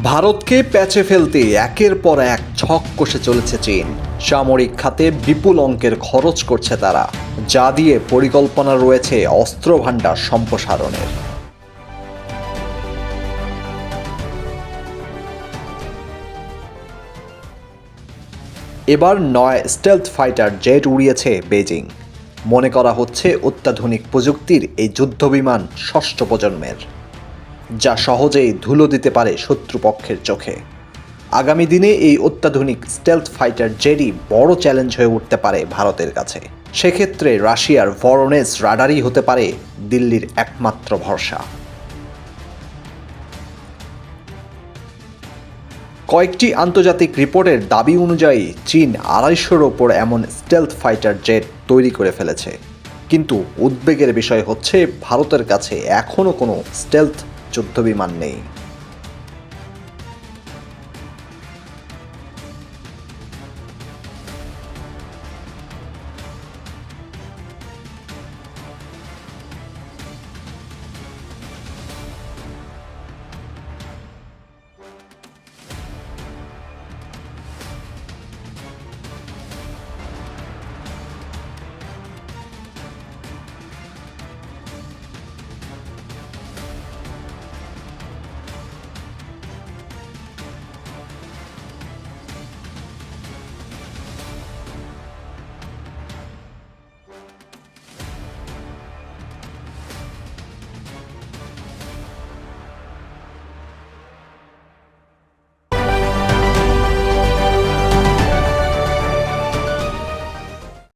ভারতকে প্যাচে ফেলতে একের পর এক ছক কষে চলেছে চীন। সামরিক খাতে বিপুল অঙ্কের খরচ করছে তারা, যা দিয়ে পরিকল্পনা রয়েছে অস্ত্র ভাণ্ডার সম্প্রসারণের। এবার নয় স্টেলথ ফাইটার জেট উড়িয়েছে বেজিং মনে করা হচ্ছে অত্যাধুনিক প্রযুক্তির এই যুদ্ধবিমান ষষ্ঠ প্রজন্মের। যা সহজেই ধুলো দিতে পারে শত্রুপক্ষের চোখে। আগামী দিনে এই অত্যাধুনিক স্টেলথ ফাইটার জেডি বড় চ্যালেঞ্জ হয়ে উঠতে পারে ভারতের কাছে। সেক্ষেত্রে রাশিয়ার ভরনেস রাডারই হতে পারে দিল্লির একমাত্র ভরসা। কয়েকটি আন্তর্জাতিক রিপোর্টের দাবি অনুযায়ী চীন আড়াইশোর ওপর এমন স্টেলথ ফাইটার জেট তৈরি করে ফেলেছে। কিন্তু উদ্বেগের বিষয় হচ্ছে, ভারতের কাছে এখনও কোনো স্টেলথ যুদ্ধবিমান নেই।